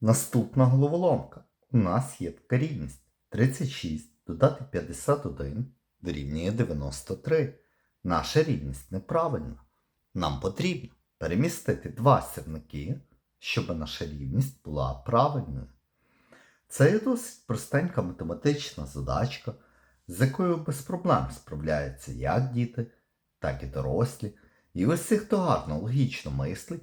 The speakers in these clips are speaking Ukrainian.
Наступна головоломка. У нас є така рівність. 36 додати 51 дорівнює 93. Наша рівність неправильна. Нам потрібно перемістити два сірники, щоб наша рівність була правильною. Це є досить простенька математична задачка, з якою без проблем справляються як діти, так і дорослі. І усі, хто гарно логічно мислить,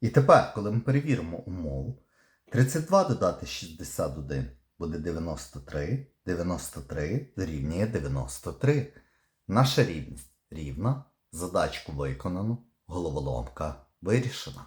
І тепер, коли ми перевіримо умову, 32 додати 61 буде 93, 93 дорівнює 93. Наша рівність рівна, задачку виконано, головоломка вирішена.